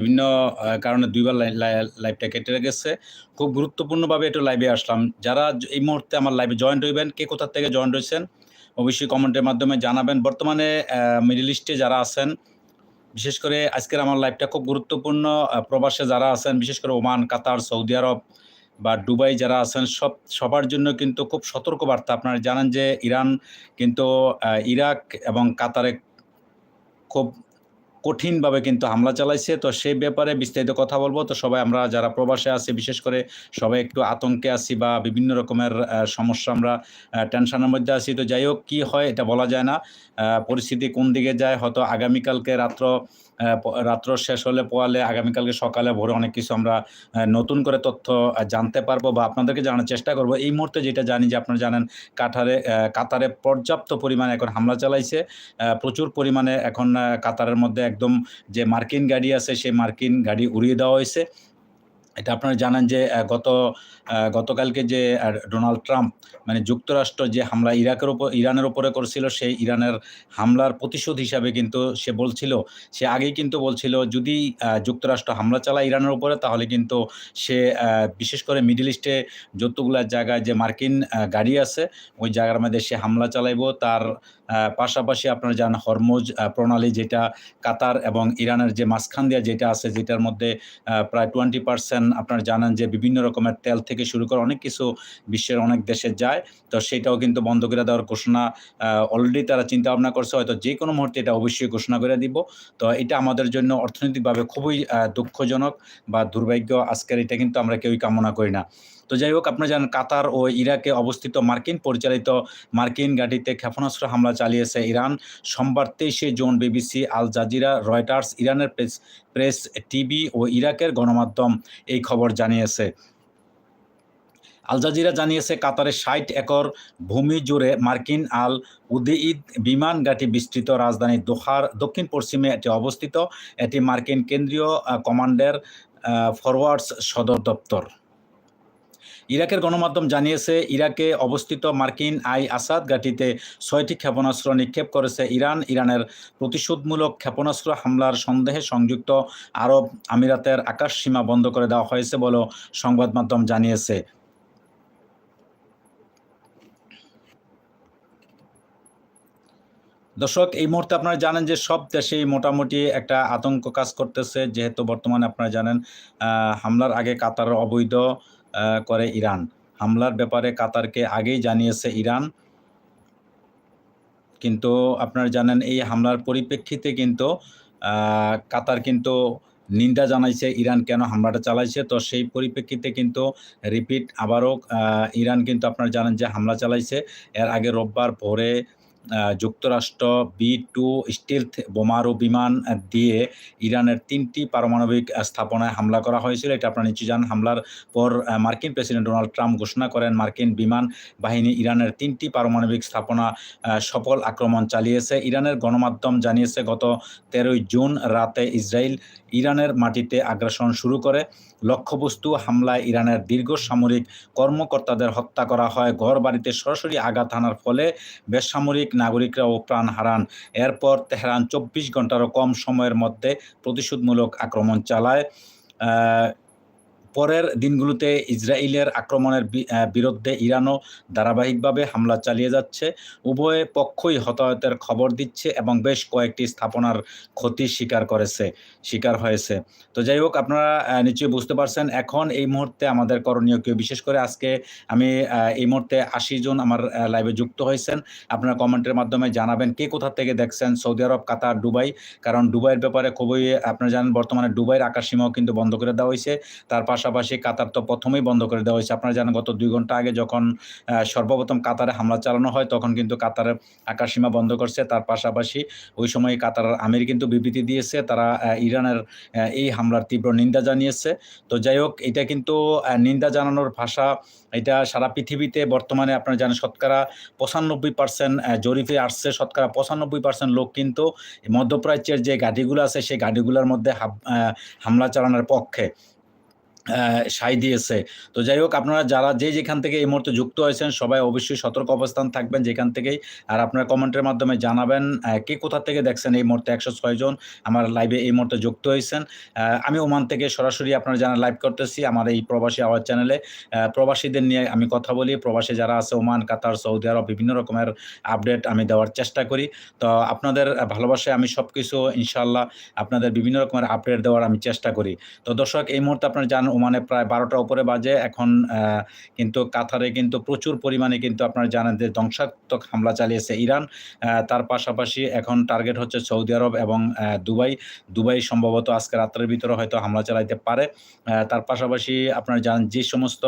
বিভিন্ন কারণে দুইবার লাই- লাই- লাইভটা কেটে গেছে। খুব গুরুত্বপূর্ণভাবে একটু লাইভে আসলাম। যারা এই মুহূর্তে আমার লাইভে জয়েন্ট হইবেন কে কোথা থেকে জয়েন্ট হয়েছেন অবশ্যই কমেন্টের মাধ্যমে জানাবেন। বর্তমানে মিডল ইস্টে যারা আছেন, বিশেষ করে আজকের আমার লাইভটা খুব গুরুত্বপূর্ণ প্রবাসে যারা আছেন, বিশেষ করে ওমান, কাতার, সৌদি আরব বা দুবাই যারা আছেন, সব, সবার জন্য কিন্তু খুব সতর্ক বার্তা আপনারা জানেন যে ইরান কিন্তু ইরাক এবং কাতারে খুব কঠিনভাবে কিন্তু হামলা চালাইছে। তো সেই ব্যাপারে বিস্তারিত কথা বলব। তো সবাই আমরা যারা প্রবাসে আছি, বিশেষ করে সবাই একটু আতঙ্কে আছি বা বিভিন্ন রকমের সমস্যা আমরা টেনশনের মধ্যে আছি। তো যাই হোক, কী হয় এটা বলা যায় না। পরিস্থিতি কোন দিকে যায়? হয়তো আগামীকালকে রাত্র রাত্র শেষ হলে পোয়ালে আগামীকালকে সকালে ভোরে অনেক কিছু আমরা নতুন করে তথ্য জানতে পারব বা আপনাদেরকে জানার চেষ্টা করব। এই মুহূর্তে যেটা জানি যে আপনারা জানেন আহ, কাতারে পর্যাপ্ত পরিমাণে এখন হামলা চালাইছে। প্রচুর পরিমাণে এখন কাতারের মধ্যে একদম যে মার্কিন গাড়ি আছে সেই মার্কিন গাড়ি উড়িয়ে দেওয়া হয়েছে। এটা আপনারা জানেন যে গত গতকালকে যে ডোনাল্ড ট্রাম্প মানে যুক্তরাষ্ট্র যে হামলা ইরাকের ওপর, ইরানের ওপরে করেছিল, সেই ইরানের হামলার প্রতিশোধ হিসাবে কিন্তু সে বলছিল, সে আগেই কিন্তু বলছিল, যদি যুক্তরাষ্ট্র হামলা চালায় ইরানের উপরে, তাহলে কিন্তু সে বিশেষ করে মিডল ইস্টে যতগুলা জায়গায় যে মার্কিন গাড়ি আছে, ওই জায়গার মধ্যে সে হামলা চালাইব। তার পাশাপাশি আপনারা যান হরমোজ প্রণালী যেটা কাতার এবং ইরানের যে মাঝখান দিয়া যেটা আছে, যেটার মধ্যে প্রায় টোয়েন্টি পার্সেন্ট আপনারা জানেন যে বিভিন্ন রকমের তেল থেকে শুরু করে অনেক কিছু বিশ্বের অনেক দেশে যায়। তো সেটাও কিন্তু বন্ধ করে দেওয়ার ঘোষণা অলরেডি তারা চিন্তা ভাবনা করছে। হয়তো যে কোনো মুহূর্তে এটা অবশ্যই ঘোষণা করে দিব। তো এটা আমাদের জন্য অর্থনৈতিকভাবে খুবই দুঃখজনক বা দুর্ভাগ্য। আজকের এটা কিন্তু আমরা কেউই কামনা করি না। তো যাই হোক, আপনারা জানেন কাতার ও ইরাকে অবস্থিত মার্কিন পরিচালিত মার্কিন গাড়িতে ক্ষেপণাস্ত্র হামলা চালিয়েছে ইরান। সোমবার তেইশে June BBC, Al Jazeera, Reuters, ইরানের প্রেস প্রেস, টিভি ও ইরাকের গণমাধ্যম এই খবর জানিয়েছে। আল জাজিরা জানিয়েছে, কাতারের ষাট একর ভূমি জুড়ে মার্কিন আল উদেইদ বিমান ঘাঁটি বিস্তৃত রাজধানী দোহার দক্ষিণ পশ্চিমে এটি অবস্থিত। এটি মার্কিন কেন্দ্রীয় কমান্ডের ফরওয়ার্ডস সদর দপ্তর। ইরাকের গণমাধ্যম জানিয়েছে, ইরাকে অবস্থিত মার্কিন আই আসাদ ঘাঁটিতে ছয়টি ক্ষেপণাস্ত্র নিক্ষেপ করেছে ইরান। ইরানের প্রতিশোধমূলক ক্ষেপণাস্ত্র হামলার সন্দেহে সংযুক্ত আরব আমিরাতের আকাশ সীমা বন্ধ করে দেওয়া হয়েছে বলেও সংবাদ মাধ্যম জানিয়েছে। দর্শক, এই মুহূর্তে আপনারা জানেন যে সব দেশেই মোটামুটি একটা আতঙ্ক কাজ করতেছে। যেহেতু বর্তমানে আপনারা জানেন হামলার আগে কাতার অবৈধ করে ইরান। হামলার ব্যাপারে কাতারকে আগেই জানিয়েছে ইরান। কিন্তু আপনারা জানেন, এই হামলার পরিপ্রেক্ষিতে কিন্তু কাতার কিন্তু নিন্দা জানাইছে ইরান কেন হামলাটা চালাইছে। তো সেই পরিপ্রেক্ষিতে কিন্তু রিপিট আবারও ইরান কিন্তু আপনারা জানেন যে হামলা চালাইছে। এর আগে রোববার ভোরে যুক্তরাষ্ট্র, বি টু স্টিলথ বোমারু বিমান দিয়ে ইরানের তিনটি পারমাণবিক স্থাপনায় হামলা করা হয়েছিল। এটা আপনারা নিশ্চয়ই জানেন। হামলার পর মার্কিন প্রেসিডেন্ট ডোনাল্ড ট্রাম্প ঘোষণা করেন, মার্কিন বিমান বাহিনী ইরানের তিনটি পারমাণবিক স্থাপনা সফল আক্রমণ চালিয়েছে। ইরানের গণমাধ্যম জানিয়েছে, গত তেরোই জুন রাতে ইসরায়েল ইরানের মাটিতে আগ্রাসন শুরু করে। লক্ষ্যবস্তু হামলায় ইরানের দীর্ঘ সামরিক কর্মকর্তাদের হত্যা করা হয়। ঘর বাড়িতে সরাসরি আঘাত হানার ফলে বেসামরিক নাগরিকরাও প্রাণ হারান। এরপর তেহরান চব্বিশ ঘন্টারও কম সময়ের মধ্যে প্রতিশোধমূলক আক্রমণ চালায়। পরের দিনগুলোতে ইসরায়েলের আক্রমণের বিরুদ্ধে ইরানও ধারাবাহিকভাবে হামলা চালিয়ে যাচ্ছে। উভয় পক্ষই হতাহতের খবর দিচ্ছে এবং বেশ কয়েকটি স্থাপনার ক্ষতি স্বীকার করেছে, স্বীকার হয়েছে। তো যাই হোক, আপনারা নিশ্চয়ই বুঝতে পারছেন, এখন এই মুহূর্তে আমাদের করণীয় কেউ বিশেষ করে আজকে আমি এই মুহূর্তে আশি জন আমার লাইভে যুক্ত হয়েছেন। আপনারা কমেন্টের মাধ্যমে জানাবেন কে কোথা থেকে দেখছেন, সৌদি আরব, কাতার, দুবাই? কারণ দুবাইয়ের ব্যাপারে খুবই, আপনারা জানেন, বর্তমানে দুবাইয়ের আকাশসীমাও কিন্তু বন্ধ করে দেওয়া হয়েছে। তার পাশাপাশি কাতার তো প্রথমেই বন্ধ করে দেওয়া হয়েছে। আপনারা জানেন, গত দুই ঘণ্টা আগে যখন সর্বপ্রথম কাতারে হামলা চালানো হয়, তখন কিন্তু কাতারের আকাশসীমা বন্ধ করছে। তার পাশাপাশি ওই সময় কাতার আমির কিন্তু বিবৃতি দিয়েছে, তারা ইরানের এই হামলার তীব্র নিন্দা জানিয়েছে। তো যাই হোক, এটা কিন্তু নিন্দা জানানোর ভাষা, এটা সারা পৃথিবীতে বর্তমানে আপনারা জানেন, শতকরা পঁচানব্বই পার্সেন্ট জরিপে আসছে, শতকরা পঁচানব্বই পার্সেন্ট লোক কিন্তু মধ্যপ্রাচ্যের যে গাড়িগুলো আছে, সেই গাড়িগুলোর মধ্যে হামলা চালানোর পক্ষে। সাই দিয়েছে। তো যাই হোক, আপনারা যারা যে যেখান থেকে এই মুহূর্তে যুক্ত হয়েছেন, সবাই অবশ্যই সতর্ক অবস্থান থাকবেন যেখান থেকেই। আর আপনারা কমেন্টের মাধ্যমে জানাবেন কে কোথা থেকে দেখছেন এই মুহূর্তে একশো ছয় জন আমার লাইভে এই মুহূর্তে যুক্ত হয়েছেন। আমি ওমান থেকে সরাসরি আপনারা জানা লাইভ করতেছি, আমার এই প্রবাসী আওয়াজ চ্যানেলে প্রবাসীদের নিয়ে আমি কথা বলি। প্রবাসী যারা আছে ওমান, কাতার, সৌদি আরব বিভিন্ন রকমের আপডেট আমি দেওয়ার চেষ্টা করি। তো আপনাদের ভালোবাসায় আমি সব কিছু ইনশাল্লাহ আপনাদের বিভিন্ন রকমের আপডেট দেওয়ার আমি চেষ্টা করি। তো দর্শক, এই মুহূর্তে আপনারা জানেন ওমানে প্রায় বারোটা উপরে বাজে। এখন কিন্তু কাতারে কিন্তু প্রচুর পরিমাণে কিন্তু আপনারা জানেন যে ধ্বংসাত্মক হামলা চালিয়েছে ইরান। তার পাশাপাশি এখন টার্গেট হচ্ছে সৌদি আরব এবং দুবাই। দুবাই সম্ভবত আজকে রাত্রের ভিতরে হয়তো হামলা চালাইতে পারে। তার পাশাপাশি আপনারা জানেন যে সমস্ত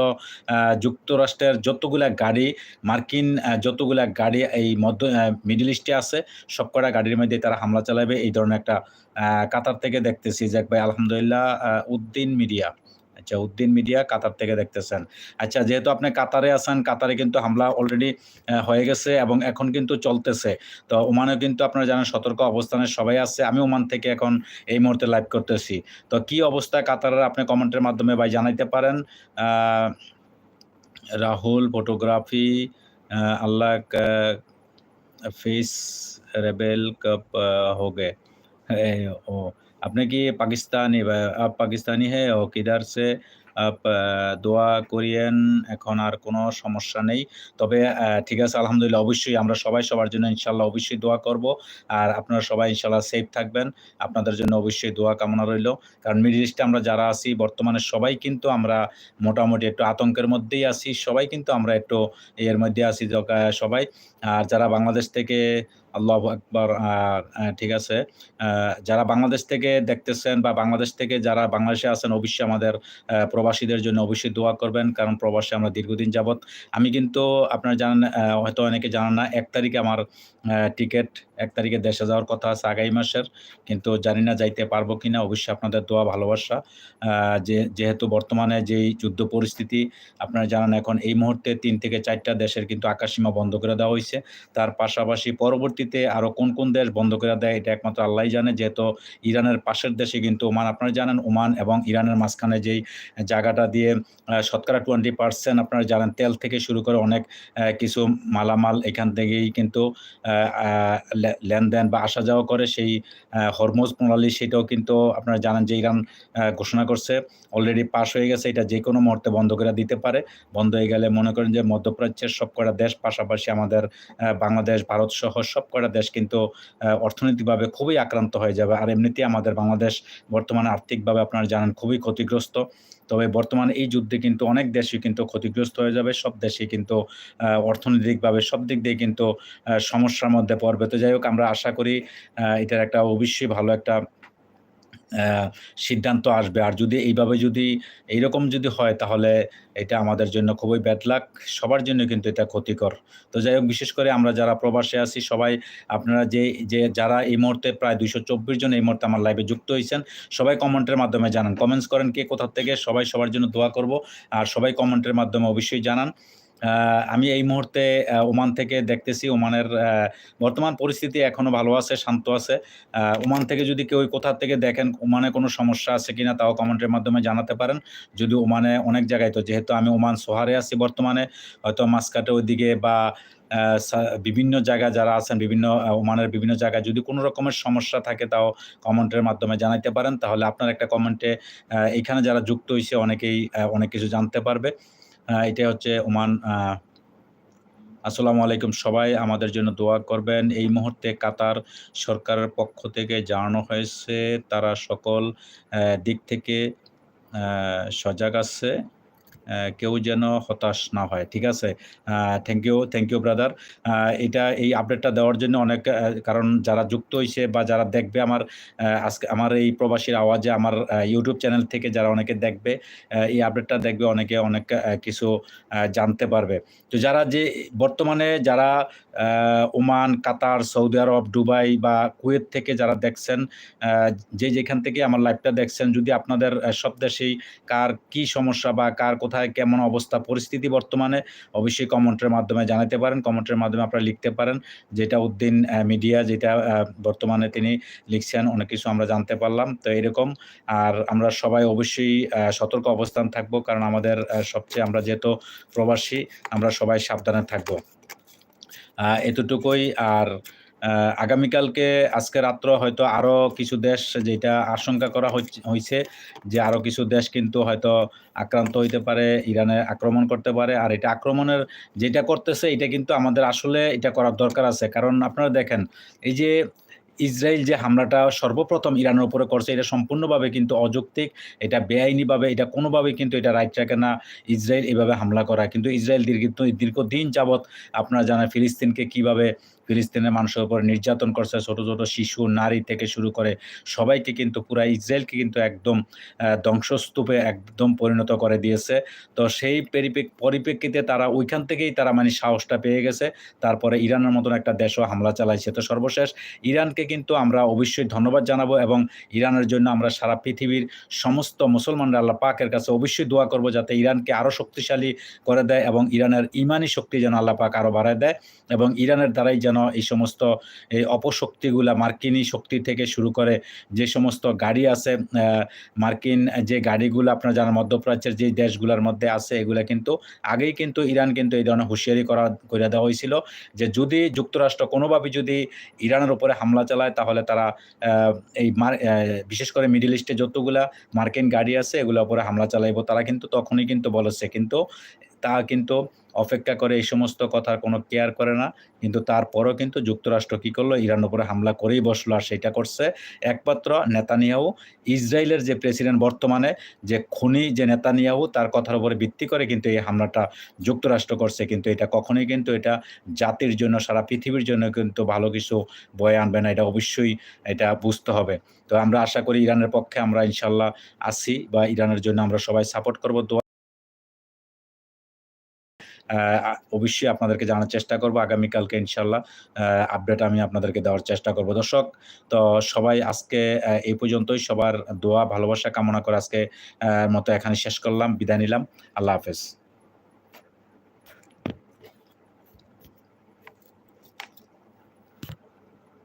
যুক্তরাষ্ট্রের যতগুলা গাড়ি, মার্কিন যতগুলা গাড়ি এই মধ্য মিডল ইস্টে আছে, সবকটা গাড়ির মধ্যে তারা হামলা চালাবে। এই ধরনের একটা কাতার থেকে দেখতেছি যে ভাই আলহামদুলিল্লাহ উদ্দিন মিডিয়া। আচ্ছা উদ্দিন মিডিয়া কাতার থেকে দেখতেছেন। আচ্ছা যেহেতু আপনি কাতারে আছেন, কাতারে কিন্তু হামলা অলরেডি হয়ে গেছে এবং এখন কিন্তু চলতেছে। তো ওমানেও কিন্তু আপনারা জানেন সতর্ক অবস্থানে সবাই আছে। আমি ওমান থেকে এখন এই মুহূর্তে লাইভ করতেছি। তো কি অবস্থা কাতারের আপনি কমেন্টের মাধ্যমে ভাই জানাইতে পারেন? রাহুল ফটোগ্রাফি আল্লাহ ফেস রেবেল কাপ হোগে। ও। আপনি কি পাকিস্তানি আপ পাকিস্তানি হ্যাঁ ও কিদার সে আপ দোয়া করিয়েন এখন আর কোনো সমস্যা নেই। তবে ঠিক আছে, আলহামদুলিল্লাহ, অবশ্যই আমরা সবাই সবার জন্য ইনশাল্লাহ অবশ্যই দোয়া করব। আর আপনারা সবাই ইনশাল্লাহ সেফ থাকবেন। আপনাদের জন্য অবশ্যই দোয়া কামনা রইল। কারণ মিডিল ইস্টে আমরা যারা আছি, বর্তমানে সবাই কিন্তু আমরা মোটামুটি একটু আতঙ্কের মধ্যেই আছি। সবাই কিন্তু আমরা একটু এর মধ্যে আছি সবাই। আর যারা বাংলাদেশ থেকে, আল্লাহ একবার ঠিক আছে যারা বাংলাদেশ থেকে দেখতেছেন বা বাংলাদেশ থেকে যারা বাংলাদেশে আছেন, অবশ্যই আমাদের প্রবাসীদের জন্য অবশ্যই দোয়া করবেন। কারণ প্রবাসে আমরা দীর্ঘদিন যাবৎ, আমি কিন্তু, আপনারা জানেন হয়তো অনেকে জানেন না, এক তারিখে আমার টিকিট, এক তারিখে দেশে যাওয়ার কথা আছে আগামী মাসের। কিন্তু জানি না যাইতে পারব কি না অবশ্যই আপনাদের দোয়া, ভালোবাসা। যে, যেহেতু বর্তমানে যেই যুদ্ধ পরিস্থিতি, আপনারা জানেন এখন এই মুহূর্তে তিন থেকে চারটা দেশের কিন্তু আকাশসীমা বন্ধ করে দেওয়া হয়েছে তার পাশাপাশি পরবর্তীতে আরও কোন কোন দেশ বন্ধ করে দেয়, এটা একমাত্র আল্লাহই জানে। যেহেতু ইরানের পাশের দেশে কিন্তু ওমান, আপনারা জানেন ওমান এবং ইরানের মাঝখানে যেই জায়গাটা দিয়ে শতকরা টোয়েন্টি পার্সেন্ট আপনারা জানেন তেল থেকে শুরু করে অনেক কিছু মালামাল এখান থেকেই কিন্তু লেনদেন বা আসা যাওয়া করে। সেই হরমোজ প্রণালী সেটাও কিন্তু আপনারা জানেন যে ইরান ঘোষণা করছে। অলরেডি পাস হয়ে গেছে, এটা যে কোনো মুহূর্তে বন্ধ করে দিতে পারে। বন্ধ হয়ে গেলে মনে করেন যে মধ্যপ্রাচ্যের সবকটা দেশ পাশাপাশি আমাদের বাংলাদেশ, ভারত সহ সবকটা দেশ কিন্তু অর্থনৈতিকভাবে খুবই আক্রান্ত হয়ে যাবে। আর এমনিতেই আমাদের বাংলাদেশ বর্তমানে আর্থিকভাবে আপনারা জানেন খুবই ক্ষতিগ্রস্ত। তবে বর্তমানে এই যুদ্ধে কিন্তু অনেক দেশই কিন্তু ক্ষতিগ্রস্ত হয়ে যাবে। সব দেশই কিন্তু অর্থনৈতিকভাবে সব দিক দিয়ে কিন্তু সমস্যার মধ্যে পড়বে। তো যাই হোক, আমরা আশা করি এটার একটা অবশ্যই ভালো একটা সিদ্ধান্ত আসবে। আর যদি এইভাবে যদি এইরকম যদি হয়, তাহলে এটা আমাদের জন্য খুবই ব্যাড লাক সবার জন্য কিন্তু এটা ক্ষতিকর। তো যাই হোক, বিশেষ করে আমরা যারা প্রবাসে আছি, সবাই আপনারা যে যে যারা এই মুহূর্তে প্রায় দুইশো চব্বিশ জন এই মুহূর্তে আমার লাইভে যুক্ত হয়েছেন, সবাই কমেন্টের মাধ্যমে জানান। কমেন্টস করেন কে কোথা থেকে, সবাই সবার জন্য দোয়া করব। আর সবাই কমেন্টের মাধ্যমে অবশ্যই জানান। আমি এই মুহূর্তে ওমান থেকে দেখতেছি, ওমানের বর্তমান পরিস্থিতি এখনও ভালো আছে, শান্ত আছে। ওমান থেকে যদি কেউ কোথা থেকে দেখেন ওমানে কোনো সমস্যা আছে কিনা, তাও কমেন্টের মাধ্যমে জানাতে পারেন। যদি ওমানে অনেক জায়গায়, তো যেহেতু আমি ওমান সোহারে আছি বর্তমানে, হয়তো মাসকাটে ওইদিকে বা বিভিন্ন জায়গায় যারা আছেন, বিভিন্ন ওমানের বিভিন্ন জায়গায় যদি কোনো রকমের সমস্যা থাকে, তাও কমেন্টের মাধ্যমে জানাইতে পারেন। তাহলে আপনার একটা কমেন্টে এখানে যারা যুক্ত হয়েছে অনেকেই অনেক কিছু জানতে পারবে। এটা হচ্ছে ওমান আসসালামু আলাইকুম সবাই, আমাদের জন্য দোয়া করবেন। এই মুহূর্তে কাতার সরকারের পক্ষ থেকে জানানো হয়েছে, তারা সকল দিক থেকে সজাগ আছে। কেউ যেন হতাশ না হয়, ঠিক আছে? Thank you thank you brother এটা এই আপডেটটা দেওয়ার জন্য অনেক কারণ যারা যুক্ত হয়েছে বা যারা দেখবে আমার আজকে আমার এই প্রবাসীর আওয়াজে, আমার ইউটিউব চ্যানেল থেকে যারা অনেকে দেখবে এই আপডেটটা দেখবে, অনেকে অনেক কিছু জানতে পারবে। তো যারা যে, বর্তমানে যারা Oman, Qatar, Saudi Arab, Dubai বা কুয়েত থেকে যারা দেখছেন যে যেখান থেকে আমার লাইভটা দেখছেন, যদি আপনাদের সব দেশেই কার কি সমস্যা বা কার কোথায় কেমন অবস্থা, পরিস্থিতি বর্তমানে, অবশ্যই কমেন্টের মাধ্যমে জানাতে পারেন। কমেন্টের মাধ্যমে আপনারা লিখতে পারেন। যেটা উদ্দিন মিডিয়া যেটা বর্তমানে তিনি লিখছেন, অনেক কিছু আমরা জানতে পারলাম। তো এরকম। আর আমরা সবাই অবশ্যই সতর্ক অবস্থান থাকব, কারণ আমাদের সবচেয়ে আমরা যেহেতু প্রবাসী, আমরা সবাই সাবধানে থাকব। এতটুকুই। আর আগামীকালকে, আজকে রাত্র হয়তো আরও কিছু দেশ যেটা আশঙ্কা করা হয়েছে যে আরও কিছু দেশ কিন্তু হয়তো আক্রান্ত হইতে পারে, ইরানে আক্রমণ করতে পারে। আর এটা আক্রমণের যেটা করতেছে, এটা কিন্তু আমাদের আসলে এটা করার দরকার আছে। কারণ আপনারা দেখেন, এই যে ইসরায়েল যে হামলাটা সর্বপ্রথম ইরানের উপরে করছে, এটা সম্পূর্ণভাবে কিন্তু অযৌক্তিক, এটা বেআইনিভাবে, এটা কোনোভাবে কিন্তু এটা রাইট রাখে না ইসরায়েল এভাবে হামলা করা। কিন্তু ইসরায়েল দীর্ঘ, দীর্ঘদিন যাবৎ আপনারা জানেন ফিলিস্তিনকে কীভাবে ফিলিস্তিনের মানুষের উপর নির্যাতন করছে, ছোট ছোট শিশু, নারী থেকে শুরু করে সবাইকে কিন্তু পুরা ইসরায়েলকে কিন্তু একদম ধ্বংসস্তূপে একদম পরিণত করে দিয়েছে। তো সেই পরিপ্রেক পরিপ্রেক্ষিতে তারা ওইখান থেকেই তারা মানে সাহসটা পেয়ে গেছে। তারপরে ইরানের মতন একটা দেশও হামলা চালাইছে। তো সর্বশেষ ইরানকে কিন্তু আমরা অবশ্যই ধন্যবাদ জানাব এবং ইরানের জন্য আমরা সারা পৃথিবীর সমস্ত মুসলমানরা আল্লাহ পাকের কাছে অবশ্যই দোয়া করব যাতে ইরানকে আরও শক্তিশালী করে দেয় এবং ইরানের ইমানি শক্তি যেন আল্লাহ পাক আরও বাড়ায় দেয় এবং ইরানের দ্বারাই যেন এই সমস্ত এই অপশক্তিগুলা মার্কিনী শক্তি থেকে শুরু করে যে সমস্ত গাড়ি আছে মার্কিন যে গাড়িগুলো আপনার জানেন মধ্যপ্রাচ্যের যে দেশগুলোর মধ্যে আছে এগুলা কিন্তু আগেই কিন্তু ইরান কিন্তু এই ধরনের হুঁশিয়ারি করা, করে দেওয়া হয়েছিল যে যদি যুক্তরাষ্ট্র কোনোভাবে যদি ইরানের উপরে হামলা চালায়, তাহলে তারা এই বিশেষ করে মিডিল ইস্টে যতগুলা মার্কিন গাড়ি আছে এগুলো উপরে হামলা চালাইব। তারা কিন্তু তখনই কিন্তু বলেছে, কিন্তু তা কিন্তু অপেক্ষা করে এই সমস্ত কথার কোনো কেয়ার করে না। কিন্তু তারপরও কিন্তু যুক্তরাষ্ট্র কী করল? ইরান উপরে হামলা করেই বসল আর সেটা করছে একমাত্র নেতানিয়াহু। ইসরায়েলের যে প্রেসিডেন্ট বর্তমানে, যে খুনি যে নেতানিয়াহু, তার কথার উপরে ভিত্তি করে কিন্তু এই হামলাটা যুক্তরাষ্ট্র করছে। কিন্তু এটা কখনোই কিন্তু এটা জাতির জন্য, সারা পৃথিবীর জন্য কিন্তু ভালো কিছু বয়ে আনবে না। এটা অবশ্যই এটা বুঝতে হবে। তো আমরা আশা করি ইরানের পক্ষে আমরা ইনশাল্লাহ আছি বা ইরানের জন্য আমরা সবাই সাপোর্ট করব অবশ্যই আপনাদেরকে জানার চেষ্টা করব। আগামীকালকে ইনশাল্লাহ আপডেট আমি আপনাদেরকে দেওয়ার চেষ্টা করব। দর্শক, তো সবাই আজকে এই পর্যন্তই। সবার দোয়া, ভালোবাসা কামনা করে আজকে মতো এখানে শেষ করলাম, বিদায় নিলাম। আল্লাহ হাফেজ।